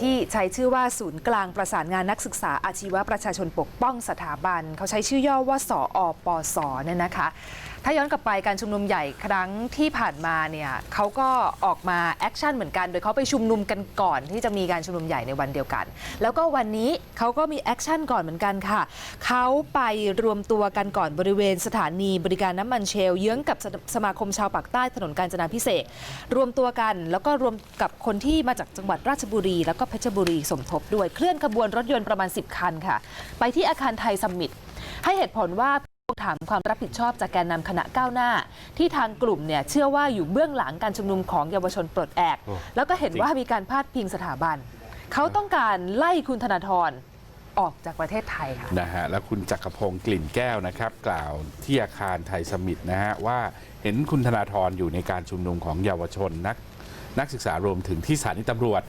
ที่ใช้ชื่อว่าศูนย์กลางประสานงานนักศึกษาอาชีวะประชาชนปกป้องสถาบัน เขาใช้ชื่อย่อว่าสออปสเนี่ยนะคะถ้าย้อนกลับไปการชุมนุมใหญ่ครั้งที่ผ่านมาเนี่ยเขาก็ออกมาแอคชั่นเหมือนกัน โดยเขาไปชุมนุมกันก่อนที่จะมีการชุมนุมใหญ่ในวันเดียวกัน แล้วก็วันนี้เขาก็มีแอคชั่นก่อนเหมือนกันค่ะ เขาไปรวมตัวกันก่อนบริเวณสถานีบริการน้ำมันเชลเยื้องกับสสมาคมชาวปากใต้ถนนกาญจนาพิเศษรวมตัวกัน แล้วก็รวมกับคนที่มาจากจังหวัดราชบุรี แล้วก็เพชรบุรีสมทบด้วยเคลื่อนขบวนรถยนต์ประมาณ 10 คันค่ะ ไปที่อาคารไทยซัมมิตให้เหตุผลว่า ถามความรับผิดชอบจากแกนนำคณะก้าวหน้า ที่ทางกลุ่มเนี่ยเชื่อว่าอยู่เบื้องหลังการชุมนุมของเยาวชนปลดแอกโอ้แล้วก็เห็นว่ามีการพาดพิงสถาบัน เขาต้องการไล่คุณธนาธรออกจากประเทศไทยค่ะนะฮะแล้วคุณจักรพงศ์กลิ่นแก้วนะครับ กล่าวที่อาคารไทยสมิตนะฮะว่าเห็นคุณธนาธรอยู่ในการชุมนุมของเยาวชนนักนักศึกษารวมถึงที่สถานีตำรวจ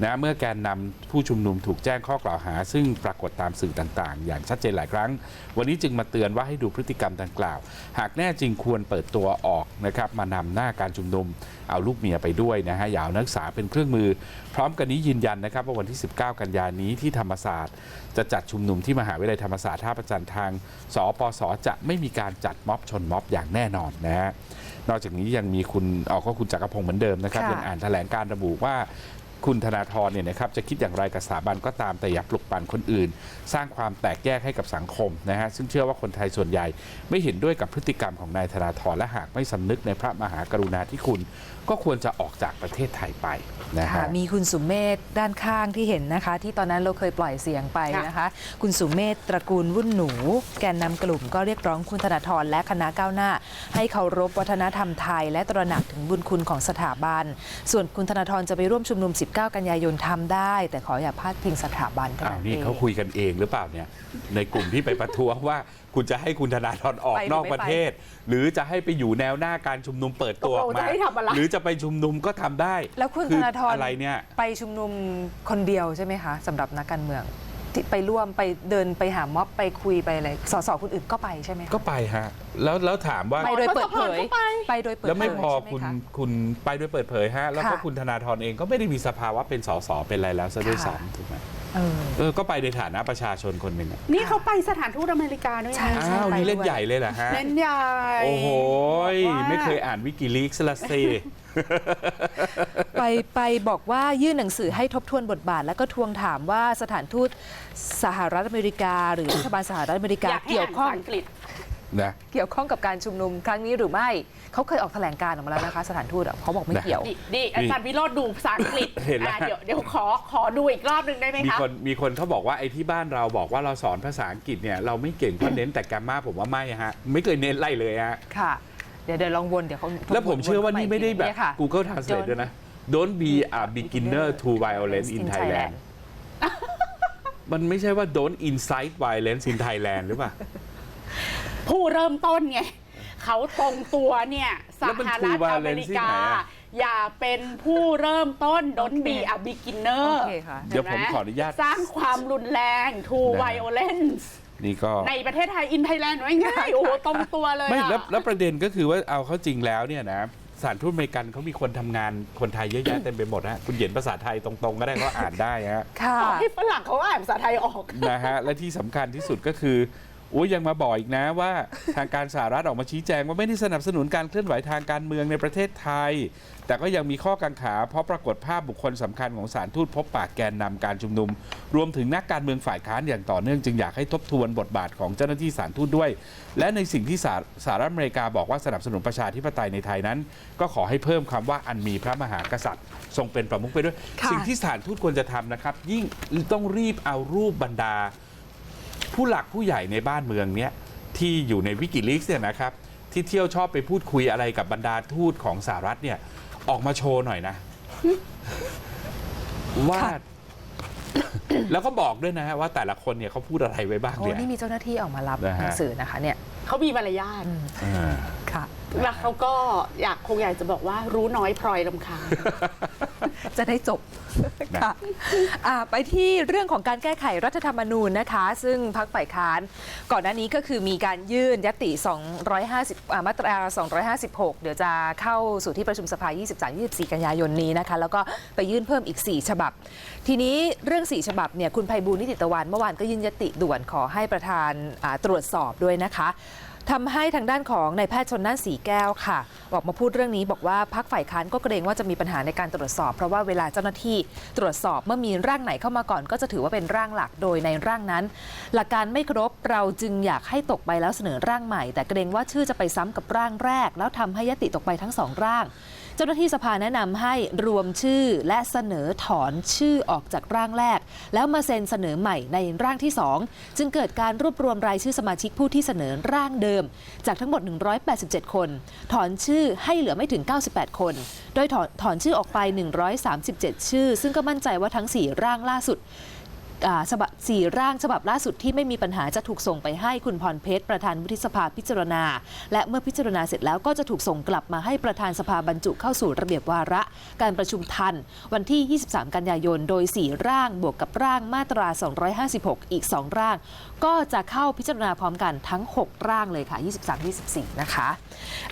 นะเมื่อแกนนำผู้ชุมนุมถูกแจ้งข้อกล่าวหา ซึ่งปรากฏตามสื่อต่างๆ อย่างชัดเจนหลายครั้ง วันนี้จึงมาเตือนว่าให้ดูพฤติกรรมดังกล่าว หากแน่จริงควรเปิดตัวออกนะครับมานำหน้าการชุมนุม เอาลูกเมียไปด้วยนะฮะอย่าเอานักศึกษาเป็นเครื่องมือ พร้อมกันนี้ยืนยันนะครับว่าวันที่ 19 กันยายนนี้ที่ธรรมศาสตร์ จะจัดชุมนุมที่มหาวิทยาลัยธรรมศาสตร์ท่าประจันทร์ทางสปสจะไม่มีการจัดม็อบชนม็อบอย่างแน่นอนนะฮะนอกจากนี้ยังมีคุณเอาก็คุณจักรพงศ์เหมือนเดิมนะครับค่ะยังอ่านแถลงการระบุว่า คุณธนาธรเนี่ยนะครับจะคิดอย่างไรกับสถาบันก็ตามแต่อย่าปลุกปั่นคนอื่น สร้างความแตกแยกให้กับสังคมนะฮะซึ่งเชื่อว่าคนไทยส่วนใหญ่ไม่เห็นด้วยกับพฤติกรรมของนายธนาธรและหากไม่สำนึกในพระมหากรุณาธิคุณ ก็ควรจะออกจากประเทศไทยไปนะฮะมีคุณสุเมธด้านข้างที่เห็นนะคะ ที่ตอนนั้นเราเคยปล่อยเสียงไปนะคะ คุณสุเมธตระกูลวุ่นหนู แกนนำกลุ่มก็เรียกร้องคุณธนาธรและคณะก้าวหน้า ให้เคารพวัฒนธรรมไทย และตระหนักถึงบุญคุณของสถาบัน ส่วนคุณธนาธรจะไปร่วมชุมนุม19 กันยายนทำได้ แต่ขออย่าพาดพิงสถาบันเท่าอ้าวนั้นนี่เองเขาคุยกันเองหรือเปล่าเนี่ย ในกลุ่มที่ไปประท้วงว่าคุณจะให้คุณธนาธรออกไปหรือนอกไม่ประเทศ หรือจะให้ไปอยู่แนวหน้าการชุมนุมเปิดตัวออกตกลงมาจะให้ทำอะไร หรือจะไปชุมนุมก็ทำได้แล้วคุณอธนาธรอะไรเนี่ย ไปชุมนุมคนเดียวใช่ไหมคะสำหรับนักการเมือง ที่ไปร่วมไปเดินไปหาม็อบไปคุยไปอะไรสสคนอื่นก็ไปใช่ไหมคะก็ไปฮะ แล้วแล้วถามว่า ไปโดยเปิดเผยก็ไป ไปโดยเปิดเผยแล้วไม่พอใช่หคุณะ คุณไปด้วยเปิดเผยฮะ แล้วก็ค่ะ คุณธนาธรเองก็ไม่ได้มีสภาวะเป็นสสเป็นอะไรแล้วซะด้วยค่ะซ้ำถูกไหม เออ เออก็ไปในฐานะประชาชนคนหนึ่งอะนี่เขาไปสถานทูตอเมริกาด้วยใช่ นะ อ้าวไปนี่เล่นด้วยใหญ่เลยเหรอฮะเล่นใหญ่ โอ้โหยบอกว่า ไม่เคยอ่านวิกิลีกส์ละสิ ไปไปบอกว่ายื่นหนังสือให้ทบทวนบทบาท แล้วก็ทวงถามว่าสถานทูตสหรัฐอเมริกา หรือรัฐบาลสหรัฐอเมริกาอยากให้เกี่ยวข้องอ่านภาษาอังกฤษ นะเกี่ยวข้องกับการชุมนุมครั้งนี้หรือไม่เขาเคยออกแถลงการณ์ออกมาแล้วนะคะ สถานทูตอะเขาบอกไม่เกี่ยวดิดิอาจารย์วิโรจน์ดูภาษาอังกฤษเห็นแล้ว อะเดี๋ยวเดี๋ยวขอขอดูอีกรอบหนึ่งได้ไหมมีคะ คนมีคนเขาบอกว่าไอ้ที่บ้านเราบอกว่าเราสอนภาษาอังกฤษเนี่ยเราไม่เก่งเพราะเน้นแต่แกรมมาผมว่าไม่ฮะไม่เคยเน้นไล่เลยฮะค่ะ เดี๋ยวเดี๋ยวลองวนเดี๋ยวเขาแล้วผมเชื่อว่านี่ไม่ได้แบบ เนี่ยค่ะ Google Translate ด้วยนะ Don't be a beginner to violence in Thailand มันไม่ใช่ว่า don't incite violence in Thailand หรือเปล่า ผู้เริ่มต้นไงเขาตรงตัวเนี่ยสแล้วมันหคือรัฐอเม violence ริที่กา ไหนอะ อย่าเป็นผู้เริ่มต้น don't be a โอ beginner เคค่ะ เดี๋ยวผมขออนุญาต สร้างความรุนแรง to นะ violence นี่ก็ ในประเทศไทย in Thailand ไว้ง่าย โอ้โหตรงตัวเลยไม่อะ แล้วแล้วประเด็นก็คือว่าเอาเข้าจริงแล้วเนี่ยนะสถารทูตอเมริกันเขามีคนทำงานคนไทยเยอะแยะ เต็มไปหมดฮะคุณเขียนภาษาไทยตรงๆ ก็ได้ก็อ่านได้ฮะ ค่ะขอให้ฝรั่งเขาอ่านภาษาไทยออก นะฮะ และที่สำคัญที่สุดก็คือโอ้ยยังมาบอกอีกนะว่าทางการสหรัฐออกมาชี้แจงว่าไม่ได้สนับสนุนการเคลื่อนไหวทางการเมืองในประเทศไทย แต่ก็ยังมีข้อกังขา เพราะปรากฏภาพบุคคลสำคัญของสารทูตพบปากแกนนำการชุมนุม รวมถึงนักการเมืองฝ่ายค้านอย่างต่อเนื่องจึงอยากให้ทบทวนบทบาทของเจ้าหน้าที่สารทูตด้วย และในสิ่งที่สหสหรัฐอเมริกาบอกว่าสนับสนุนประชาธิปไตยในไทยนั้น ก็ขอให้เพิ่มคำว่าอันมีพระมหากษัตริย์ ทรงเป็นประมุขไปด้วยค่ะสิ่งที่สถานทูตควรจะทำนะครับ ยิ่งต้องรีบเอารูปบรรดา ผู้หลักผู้ใหญ่ในบ้านเมืองเนี้ยที่อยู่ในวิกิลีกเนี่ยนะครับ ที่เที่ยวชอบไปพูดคุยอะไรกับบรรดาทูตของสหรัฐเนี่ย ออกมาโชว์หน่อยนะ ว่าค่ะแล้วก็บอกด้วยนะฮะว่าแต่ละคนเนี่ยเขาพูดอะไรไว้บ้างโอ้เนี่ย นี่มีเจ้าหน้าที่ออกมารับนะฮะ หนังสือนะคะเนี่ย เขามีมารยาท อ่า ค่ะ แล้วเขาก็อยากคงอยากจะบอกว่ารู้น้อยพลอยลำคาญ จะได้จบนะค่ะอ่าไปที่เรื่องของการแก้ไขรัฐธรรมนูญนะคะ ซึ่งพักฝ่ายค้าน ก่อนหน้านี้ก็คือมีการยื่นยติ 250อ่ามาตรา 256 เดี๋ยวจะเข้าสู่ที่ประชุมสภา 23-24 กันยายนนี้นะคะ แล้วก็ไปยื่นเพิ่มอีก 4 ฉบับ ทีนี้เรื่อง 4 ฉบับเนี่ยคุณไพบูลย์นิติตะวันเมื่อวานก็ยื่นยติด่วนขอให้ประธานอ่าตรวจสอบด้วยนะคะ ทำให้ทางด้านของนายแพทย์ชนน่านสีแก้วค่ะบอกมาพูดเรื่องนี้บอกว่าพักฝ่ายค้านก็เกรงว่าจะมีปัญหาในการตรวจสอบ เพราะว่าเวลาเจ้าหน้าที่ตรวจสอบเมื่อมีร่างไหนเข้ามาก่อนก็จะถือว่าเป็นร่างหลักโดยในร่างนั้น หลักการไม่ครบเราจึงอยากให้ตกไปแล้วเสนอร่างใหม่ แต่เกรงว่าชื่อจะไปซ้ำกับร่างแรก แล้วทำให้ยติตกไปทั้งสองร่าง เจ้าหน้าที่สภาแนะนำให้รวมชื่อและเสนอถอนชื่อออกจากร่างแรก แล้วมาเซ็นเสนอใหม่ในร่างที่ 2 จึงเกิดการรวบรวมรายชื่อสมาชิกผู้ที่เสนอร่างเดิมจากทั้งหมด 187 คน ถอนชื่อให้เหลือไม่ถึง 98 คน โดยถอนถอนชื่อออกไป 137 ชื่อ ซึ่งก็มั่นใจว่าทั้ง 4 ร่างล่าสุด ฉบับสี่ร่างฉบับล่าสุดที่ไม่มีปัญหาจะถูกส่งไปให้คุณพรเพชรประธานวุฒิสภาพิจารณา และเมื่อพิจารณาเสร็จแล้วก็จะถูกส่งกลับมาให้ประธานสภาบรรจุเข้าสู่ระเบียบวาระ การประชุมทัน วันที่ 23 กันยายน โดย 4 ร่างบวกกับร่างมาตรา 256 อีก 2 ร่าง ก็จะเข้าพิจารณาพร้อมกันทั้ง 6 ร่างเลยค่ะ 23-24 นะคะ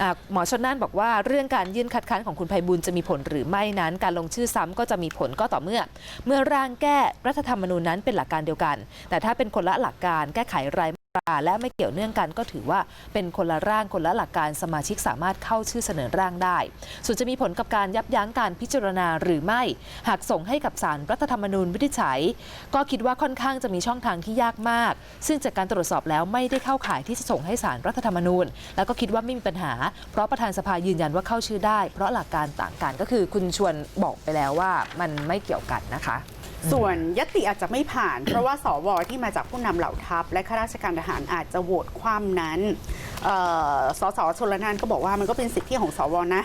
อ่าหมอชนน่านบอกว่าเรื่องการยื่นคัดค้านของคุณไพบุญจะมีผลหรือไม่นั้น การลงชื่อซ้ำก็จะมีผลก็ต่อเมื่อ เมื่อร่างแก้รัฐธรรมนูญนั้นเป็นหลักการเดียวกัน แต่ถ้าเป็นคนละหลักการแก้ไขรายมาตราและไม่เกี่ยวเนื่องกันก็ถือว่าเป็นคนละร่างคนละหลักการสมาชิกสามารถเข้าชื่อเสนอร่างได้ ส่วนจะมีผลกับการยับยั้งการพิจารณาหรือไม่ หากส่งให้กับสารรัฐธรรมนูญวินิจฉัย ก็คิดว่าค่อนข้างจะมีช่องทางที่ยากมาก ซึ่งจากการตรวจสอบแล้วไม่ได้เข้าข่ายที่จะส่งให้สารรัฐธรรมนูญ แล้วก็คิดว่าไม่มีปัญหา เพราะประธานสภายืนยันว่าเข้าชื่อได้ เพราะหลักการต่างกันก็คือคุณชวนบอกไปแล้วว่ามันไม่เกี่ยวกันนะคะ ส่วนยติอาจจะไม่ผ่าน เพราะว่าสวที่มาจากผู้นำเหล่าทัพ และข้าราชการทหารอาจจะโหวตคว่ำนั้นสสชลนานก็บอกว่ามันก็เป็นสิทธิของสวนะ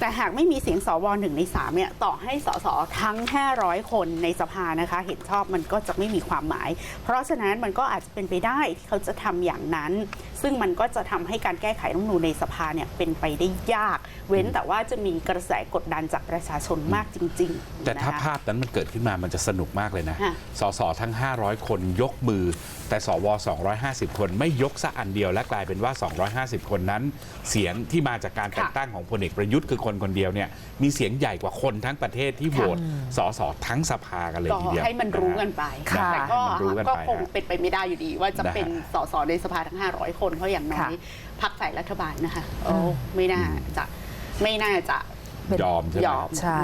แต่หากไม่มีเสียงสวหนึ่งในสามเนี่ยต่อให้สสทั้ง 500 คนในสภานะคะ เห็นชอบมันก็จะไม่มีความหมาย เพราะฉะนั้นมันก็อาจจะเป็นไปได้ที่เขาจะทำอย่างนั้น ซึ่งมันก็จะทำให้การแก้ไขรัฐธรรมนูญในสภาเนี่ยเป็นไปได้ยาก เว้นแต่ว่าจะมีกระแสกดดันจากประชาชนมากจริง ๆ แต่ถ้านะคะภาพนั้นมันเกิดขึ้นมามันจะสนุกมากเลยนะค่ะสสทั้ง 500 คนยกมือแต่สว 250 คนไม่ยกสักอันเดียวและกลายเป็นว่า 250 คนนั้น เสียงที่มาจากการแต่งตั้งของพลเอกประยุทธ์คือคนคนเดียวเนี่ยมีเสียงใหญ่กว่าคนทั้งประเทศที่โหวตสสทั้งสภากันเลยก็ทีเดียวให้มันรู้กันไปค่ะแต่ก็ให้มันรู้กันก็ไปคงเป็นไปไม่ได้อยู่ดี ว่าจะนะฮะเป็นสสในสภาทั้ง 500 คนเพราะอย่างน้อยค่ะพักฝ่ายรัฐบาลนะคะโอ้ไม่น่าจะไม่น่าจะเป็นยอมใช่ไหมยอมใช่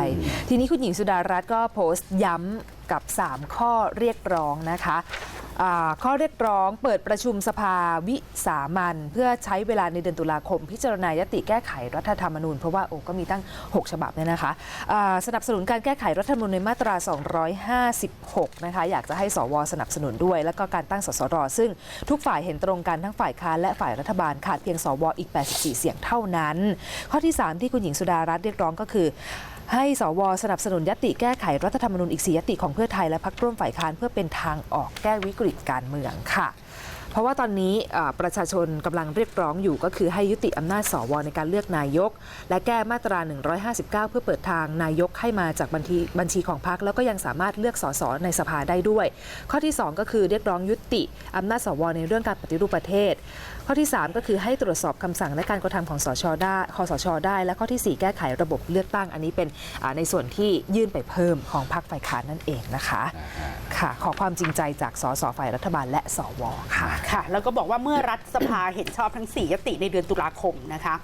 ทีนี้คุณหญิงสุดารัตน์ก็โพสต์ย้ำกับ 3 ข้อเรียกร้องนะคะอ่า ข้อเรียกร้องเปิดประชุมสภาวิสามันเพื่อใช้เวลาในเดือนตุลาคม พิจารณายติแก้ไขรัฐธรรมนูญเพราะว่าโอ้ก็มีตั้ง 6 ฉบับเนี่ยนะคะสนับสนุนการแก้ไขรัฐธรรมนูญในมาตรา 256 นะคะอยากจะให้สวสนับสนุนด้วย แล้วก็การตั้งสสรซึ่งทุกฝ่ายเห็นตรงกันทั้งฝ่ายค้านและฝ่ายรัฐบาลขาดเพียงสวอีก 84 เสียงเท่านั้น ข้อที่ 3 ที่คุณหญิงสุดารัตน์เรียกร้องก็คือ ให้สวสนับสนุนยติแก้ไขรัฐธรรมนูญอีกสียติของเพื่อไทยและพักร่วมฝ่ายค้านเพื่อเป็นทางออกแก้วิกฤตการเมืองค่ะ เพราะว่าตอนนี้อ่าประชาชนกำลังเรียกร้องอยู่ก็คือให้ยุติอำนาจสวในการเลือกนายก และแก้มาตรา 159 เพื่อเปิดทางนายกให้มาจากบัญชีบัญชีของพรรคแล้วก็ยังสามารถเลือกสสในสภาได้ด้วย ข้อที่ 2 ก็คือเรียกร้องยุติอำนาจสวในเรื่องการปฏิรูปประเทศ ข้อที่ 3 ก็คือให้ตรวจสอบคำสั่งและการกระทำของสชได้คอสชได้ และข้อทีสี่ 4 แก้ไขระบบเลือกตั้งอันนี้เป็นอ่าในส่วนที่ยื่นไปเพิ่มของพรรคฝ่ายค้านนั่นเองนะคะค่ะขอความจริงใจจากสสฝ่ายรัฐบาลและสวค่ะค่ะ แล้วก็บอกว่าเมื่อรัฐสภาเห็นชอบทั้ง 4 ยติในเดือนตุลาคมนะคะ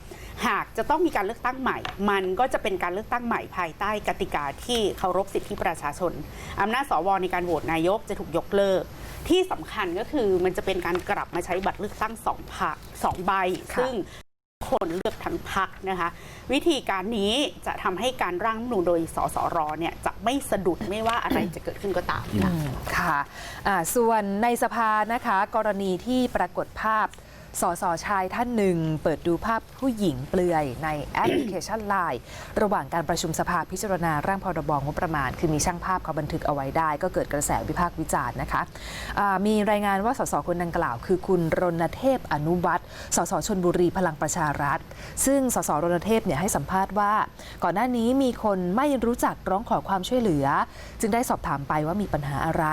หากจะต้องมีการเลือกตั้งใหม่ มันก็จะเป็นการเลือกตั้งใหม่ภายใต้กติกาที่เคารพสิทธิประชาชน อำนาจสวในการโหวตนายกจะถูกยกเลิก ที่สำคัญก็คือมันจะเป็นการกลับมาใช้บัตรเลือกตั้งสองพักสองใบค่ะซึ่ง คนเลือกทั้งพักนะคะ วิธีการนี้จะทำให้การร่างนูโดยสสรเนี่ยจะไม่สะดุดไม่ว่าอะไรจะเกิดขึ้นก็ตามค่ะค่ะส่วนในสภานะคะ กรณีที่ปรากฏภาพ สสชายท่านหนึ่ง เปิดดูภาพผู้หญิงเปลือยในแอปพลิเคชันไลน์ระหว่างการประชุมสภาพิจารณาร่างพรบงบประมาณ คือมีช่างภาพเขาบันทึกเอาไว้ได้ ก็เกิดกระแสวิพากษ์วิจารณ์นะคะมีรายงานว่าสสคนดังกล่าว คือคุณรณเทพอนุวัตรสสชนบุรีพลังประชารัฐ ซึ่งสสรณเทพเนี่ยให้สัมภาษณ์ว่า ก่อนหน้านี้มีคนไม่รู้จักร้องขอความช่วยเหลือ จึงได้สอบถามไปว่ามีปัญหาอะไร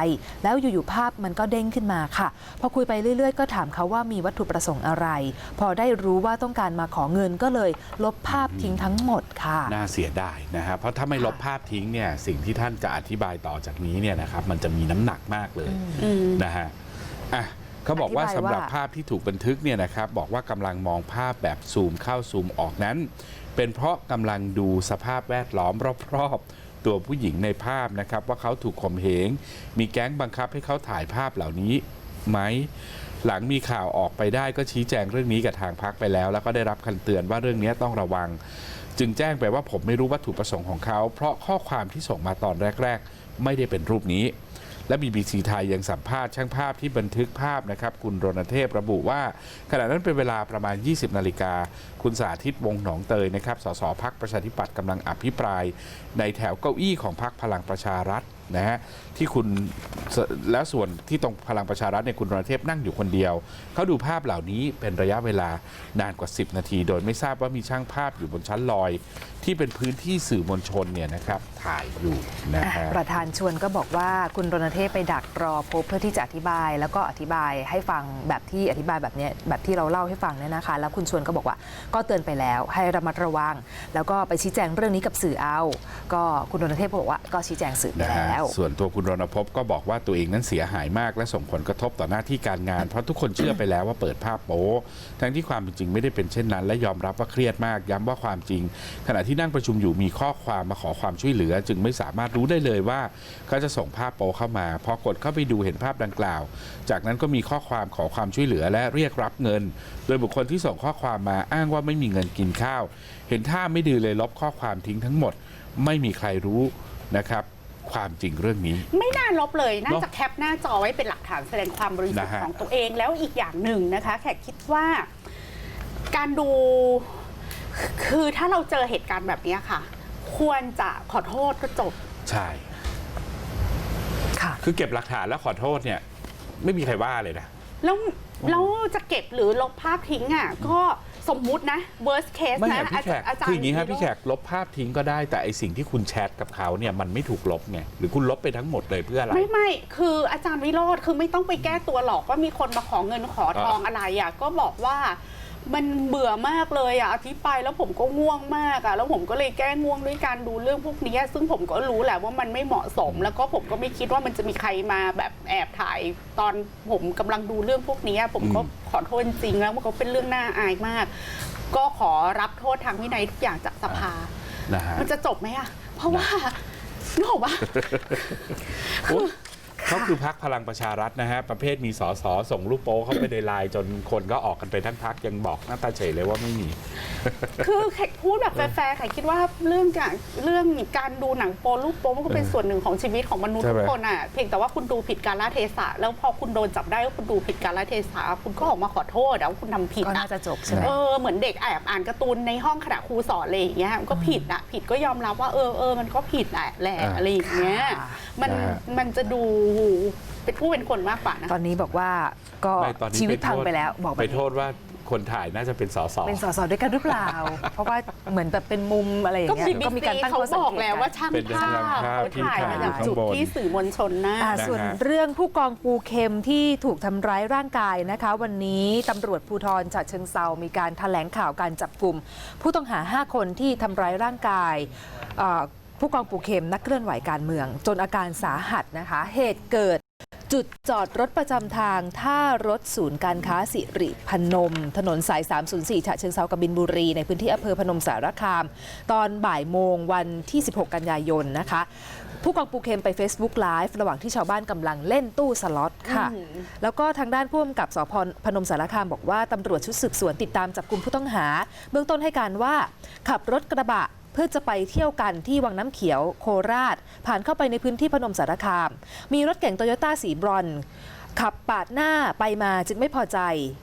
แล้วอยู่ๆภาพมันก็เด้งขึ้นมาค่ะพอคุยไปเรื่อย ๆ ก็ถามเขาว่ามีวัตถุประสงค์อะไร พอได้รู้ว่าต้องการมาขอเงินก็เลยลบภาพทิ้งทั้งหมดค่ะ น่าเสียดายนะฮะเพราะถ้าไม่ลบภาพทิ้งเนี่ยสิ่งที่ท่านจะอธิบายต่อจากนี้เนี่ยนะครับมันจะมีน้ำหนักมากเลยอืมนะฮะอะเขาบอกว่าอธิสำบายว่าหรับภาพที่ถูกบันทึกเนี่ยนะครับบอกว่ากำลังมองภาพแบบซูมเข้าซูมออกนั้น เป็นเพราะกำลังดูสภาพแวดล้อมรอบๆตัวผู้หญิงในภาพนะครับ ว่าเขาถูกข่มเหงมีแก๊งบังคับให้เขาถ่ายภาพเหล่านี้ไหม หลังมีข่าวออกไปได้ก็ชี้แจงเรื่องนี้กับทางพักไปแล้ว แล้วก็ได้รับคำเตือนว่าเรื่องนี้ต้องระวัง จึงแจ้งไปว่าผมไม่รู้วัตถุประสงค์ของเขา เพราะข้อความที่ส่งมาตอนแรก ๆ ไม่ได้เป็นรูปนี้ และ BBC ไทยยังสัมภาษณ์ช่างภาพที่บันทึกภาพนะครับคุณรณเทพระบุว่า ขณะนั้นเป็นเวลาประมาณ 20 นาฬิกา คุณสาธิตวงหนองเตยนะครับสสพักประชาธิปัตย์กำลังอภิปราย ในแถวเก้าอี้ของพักพลังประชารัฐ นะฮะที่คุณแล้วส่วนที่ตรงพลังประชารัฐเนี่ยคุณรณเทพนั่งอยู่คนเดียว เขาดูภาพเหล่านี้เป็นระยะเวลานานกว่า 10 นาที โดยไม่ทราบว่ามีช่างภาพอยู่บนชั้นลอย ที่เป็นพื้นที่สื่อมวลชนเนี่ยนะครับถ่ายอยู่นะฮะประธานชวนก็บอกว่าคุณรณเทพไปดักรอพบเพื่อที่จะอธิบาย แล้วก็อธิบายให้ฟังแบบที่อธิบายแบบนี้แบบที่เราเล่าให้ฟังเนี่ยนะคะ แล้วคุณชวนก็บอกว่าก็เตือนไปแล้วให้ระมัดระวัง แล้วก็ไปชี้แจงเรื่องนี้กับสื่อเอา ก็คุณรณเทพบอกว่าก็ชี้แจงสื่อไปแล้วส่วนตัวคุณรณพบก็บอกว่าตัวเองนั้นเสียหายมาก และส่งผลกระทบต่อหน้าที่การงาน เพราะทุกคนเชื่อไปแล้วว่าเปิดภาพโป๊ทั้งที่ความจริงไม่ได้เป็นเช่นนั้น และยอมรับว่าเครียดมาก ย้ำว่าความจริง ขณะที่นั่งประชุมอยู่มีข้อความมาขอความช่วยเหลือ จึงไม่สามารถรู้ได้เลยว่าเขาจะส่งภาพโป๊เข้ามาพอกดเข้าไปดูเห็นภาพดังกล่าว จากนั้นก็มีข้อความขอความช่วยเหลือและเรียกรับเงิน โดยบุคคลที่ส่งข้อความมาอ้างว่าไม่มีเงินกินข้าว เห็นท่าไม่ดีเลยลบข้อความทิ้งทั้งหมด ไม่มีใครรู้นะครับ ความจริงเรื่องนี้ ไม่น่าลบเลยน่าเนอะจะแคปหน้าจอไว้เป็นหลักฐานแสดงความบริสุทธิ์นะฮะของตัวเองแล้วอีกอย่างหนึ่งนะคะ แขกคิดว่าการดูคือถ้าเราเจอเหตุการณ์แบบนี้ค่ะ ควรจะขอโทษก็จบ ใช่ค่ะคือเก็บหลักฐานแล้วขอโทษเนี่ย ไม่มีใครว่าเลยนะแล้วแล้วจะเก็บหรือลบภาพทิ้งอะก็ สมมุตินะ worst case ไม่นะอะพี่แขกอาจารย์คืออย่างนี้ครับวิโรจน์พี่แขกลบภาพทิ้งก็ได้ แต่ไอสิ่งที่คุณแชทกับเขาเนี่ยมันไม่ถูกลบไงหรือคุณลบไปทั้งหมดเลยเพื่ออะไร ไม่ไม่คืออาจารย์วิโรธคือไม่ต้องไปแก้ตัวหรอกว่ามีคนมาขอเงินขอทองอ่าอะไรอะก็บอกว่า มันเบื่อมากเลยอะอธิบายแล้วผมก็ง่วงมากอะแล้วผมก็เลยแก้ง่วงด้วยการดูเรื่องพวกนี้ ซึ่งผมก็รู้แหละว่ามันไม่เหมาะสม แล้วก็ผมก็ไม่คิดว่ามันจะมีใครมาแบบแอบถ่าย ตอนผมกำลังดูเรื่องพวกนี้ ผมก็ขอโทษจริงๆแล้วมันก็เป็นเรื่องน่าอายมาก ก็ขอรับโทษทางวินัยทุกอย่างจากสภานะฮะมันจะจบไหมอะเพราะว่านึกออกปะโอ๊ย เขาคือพักพลังประชารัฐนะฮะ ประเภทมีสอสอส่งรูปโป๊เข้าไปในไลน์จนคนก็ออกกันไปทั้งพักยังบอกหน้าตาเฉยเลยว่าไม่มี คือแขกพูดแบบแฟร์ๆแขกคิดว่าเรื่องการเรื่องการดูหนังโป๊รูปโป๊มันก็เป็นเออส่วนหนึ่งของชีวิตของมนุษย์ใช่ทุไหมกคนอะเพียงแต่ว่าคุณดูผิดกาลเทศะ แล้วพอคุณโดนจับได้ว่าคุณดูผิดกาลเทศะคุณก็ออกมาขอโทษแล้วาคุณทำผิดก็อะน่าจะจบใช่ไหม เออเหมือนเด็กแอบอ่านการ์ตูนในห้องขณะครูสอนอะไรอย่างเงี้ยมันก็ผิดอะผิดก็ยอมรับว่าเออเออมันก็ผิดแหละแหละอ่าอะไรอย่างเงี้ยค่ะ มันนะฮะ มันจะดูเป็นผู้เป็นคนมากกว่านะ ตอนนี้บอกว่าก็ไม่ตอนนี้ชีวิตไปโทษพังไปแล้ว บอกแบบไปนี้ โทษว่าคนถ่ายน่าจะเป็นสอสอ เป็นสสด้วยกันหรือเปล่า เพราะว่าเหมือนแบบเป็นมุมอะไรอย่างก็เงี้ย บีก็มีการตั้งเขาข้อสังบอกเกตแล้วกันว่าช่างเป็นภาช่างพภาพเขาที่ถ่ายมาจากถ่ายอยู่จุดข้างบน ที่สื่อมวลชนนะอ่านะฮะส่วนเรื่องผู้กองปูเข็มที่ถูกทำร้ายร่างกายนะคะ วันนี้ตำรวจภูธรฉะเชิงเซามีการแถลงข่าวการจับกลุ่มผู้ต้องหา 5 คนที่ทำร้ายร่างกายเอ่อ ผู้กองปูเข็มนักเคลื่อนไหวการเมือง จนอาการสาหัสนะคะ เหตุเกิด จุดจอดรถประจำทางท่ารถศูนย์การค้าสิริพนม ถนนสาย 304 ฉะเชิงเซากบินบุรี ในพื้นที่อำเภอพนมสารคาม ตอนบ่ายโมงวันที่ 16 กันยายนนะคะผู้กองปูเข็มไป Facebook Live ระหว่างที่ชาวบ้านกำลังเล่นตู้สล็อตค่ะอืมแล้วก็ทางด้านผู้กำกับสพพนมสารคามบอกว่าตำรวจชุดสืบสวนติดตามจับกลุ่มผู้ต้องหา เบื้องต้นให้การว่าขับรถกระบะ เพื่อจะไปเที่ยวกันที่วังน้ำเขียวโคราช ผ่านเข้าไปในพื้นที่พนมสารคาม มีรถเก๋งโตโยต้าสีบรอนซ์ ขับปาดหน้าไปมาจึงไม่พอใจ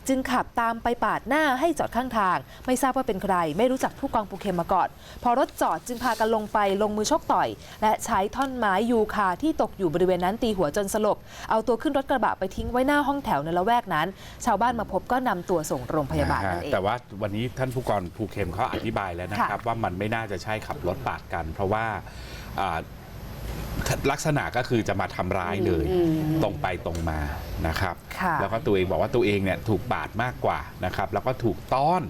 จึงขับตามไปปาดหน้าให้จอดข้างทาง ไม่ทราบว่าเป็นใคร ไม่รู้จักผู้กองปูเข็มมาก่อน พอรถจอดจึงพากันลงไปลงมือชกต่อย และใช้ท่อนไม้ยูคาที่ตกอยู่บริเวณนั้นตีหัวจนสลบ เอาตัวขึ้นรถกระบะไปทิ้งไว้หน้าห้องแถวในละแวกนั้น ชาวบ้านมาพบก็นำตัวส่งโรงพยาบาลนั่นเองแต่ว่าวันนี้ท่านผู้กองภูเข็มเขาอธิบายแล้วนะครับค่ะว่ามันไม่น่าจะใช่ขับรถปาดกัน เพราะว่าอ่า ลักษณะก็คือจะมาทำร้ายเลย ตรงไปตรงมานะครับ ค่ะแล้วก็ตัวเองบอกว่าตัวเองเนี่ยถูกปาดมากกว่านะครับ แล้วก็ถูกต้อน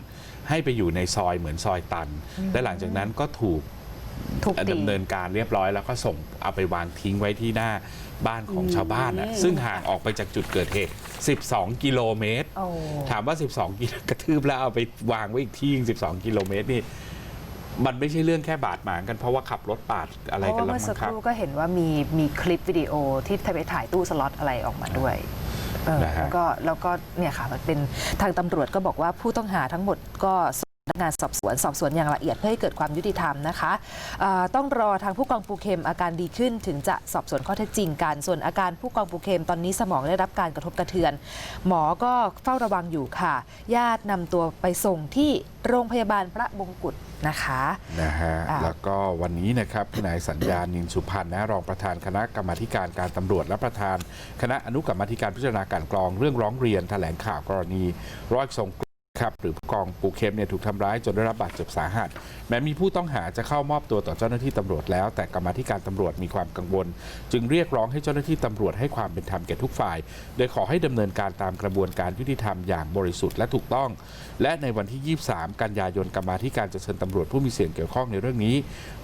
ให้ไปอยู่ในซอยเหมือนซอยตัน และหลังจากนั้นก็ถูกถูกตี ดำเนินการเรียบร้อย แล้วก็ส่งเอาไปวางทิ้งไว้ที่หน้าบ้านของชาวบ้านนะซึ่งห่างออกไปจากจุดเกิดเหตุ 12 กิโลเมตร โอ้ ถามว่า 12 กิโลกระทืบแล้วเอาไปวางไว้อีกที่12 กิโลเมตรนี่ มันไม่ใช่เรื่องแค่บาดหมางกันเพราะว่าขับรถปาดอะไรเพราะกันว่าแล้วเมื่อสัมั้กงคครับรู่ก็เห็นว่ามีมีคลิปวิดีโอที่ไปถ่ายตู้สล็อตอะไรออกมาด้วยเออนะฮะแล้วก็แล้วก็เนี่ยค่ะมันเป็นทางตำรวจก็บอกว่าผู้ต้องหาทั้งหมดก็ส่งพ นักงานสอบสวนสอบสวนอย่างละเอียดเพื่อให้เกิดความยุติธรรมนะคะเอ่อต้องรอทางผู้กองปูเข็มอาการดีขึ้นถึงจะสอบสวนข้อเท็จจริงกัน ส่วนอาการผู้กองปูเข็มตอนนี้สมองได้รับการกระทบกระเทือน หมอก็เฝ้าระวังอยู่ค่ะ ญาตินำตัวไปส่งที่โรงพยาบาลพระมงกุฎนะคะนะฮะอ่าแล้วก็วันนี้นะครับพี่นายสัญญานินสุพันธ์นะรองประธานคณะกรรมาธิการการตำรวจและประธาน คณะอนุกรรมาธิการพิจารณาการกรองเรื่องร้องเรียนแถลงข่าวกรณีร้อยทรงกล ครับหรือผู้กองปูเข้มเนี่ยถูกทำร้ายจนได้รับบาดเจ็บสาหัส แม้มีผู้ต้องหาจะเข้ามอบตัวต่อเจ้าหน้าที่ตำรวจแล้ว แต่กรรมาธิการตำรวจมีความกังวล จึงเรียกร้องให้เจ้าหน้าที่ตำรวจให้ความเป็นธรรมแก่ทุกฝ่าย โดยขอให้ดำเนินการตามกระบวนการยุติธรรมอย่างบริสุทธิ์และถูกต้อง และในวันที่ 23 กันยายนกรรมาธิการจะเชิญตำรวจผู้มีเสียงเกี่ยวข้องในเรื่องนี้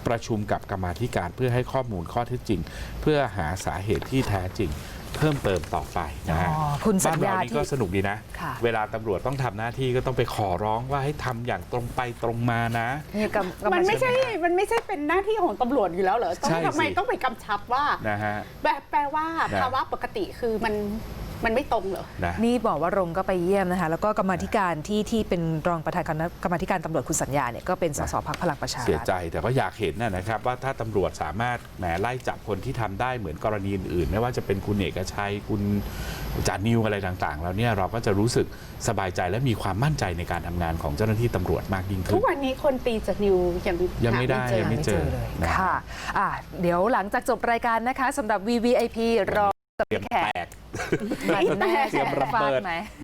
ประชุมกับกรรมาธิการเพื่อให้ข้อมูลข้อเท็จจริง เพื่อหาสาเหตุที่แท้จริง เพิ่มเติมต่อไปนะฮะอ๋อคุณสับ้าญนญาเรานี่ที่ ก็สนุกดีนะ ค่ะ เวลาตำรวจต้องทำหน้าที่ก็ต้องไปขอร้องว่าให้ทำอย่างตรงไปตรงมานะ นี่กำกำมันไม่เชิใช่ญมันไม่ใช่เป็นหน้าที่ของตำรวจอยู่แล้วเหรอต้องใช่สิ ทำไมต้องไปกำชับว่า นะฮะแบบแปลว่านะ ภาวะปกติคือมัน มันไม่ตรงเหรอ นะ นี่บอกว่ารงค์ก็ไปเยี่ยมนะคะ แล้วก็กรรมาธิการที่ที่เป็นรองประธานคณะกรรมาธิการตำรวจคุณสัญญาเนี่ยก็เป็นสสพักพลังประชาเสียรัฐ ใจแต่ก็อยากเห็นนะนะครับ ว่าถ้าตำรวจสามารถแหมไล่จับคนที่ทำได้เหมือนกรณีอื่นๆไม่ว่าจะเป็นคุณเอกชัยคุณจานิวอะไรต่างๆ แล้วเนี่ยเราก็จะรู้สึกสบายใจและมีความมั่นใจในการทำงานของเจ้าหน้าที่ตำรวจมากยิ่งทุขึ้กนวันนี้คนตีจากนิวยังยังไม่ได้หาเจอยังไม่เจอ เลย นะ ค่ะอะ เดี๋ยวหลังจากจบรายการนะคะสำหรับ VVIP รอ เตรียมแขแตกกมันแน่เตรียมระเบิด ฟาไหม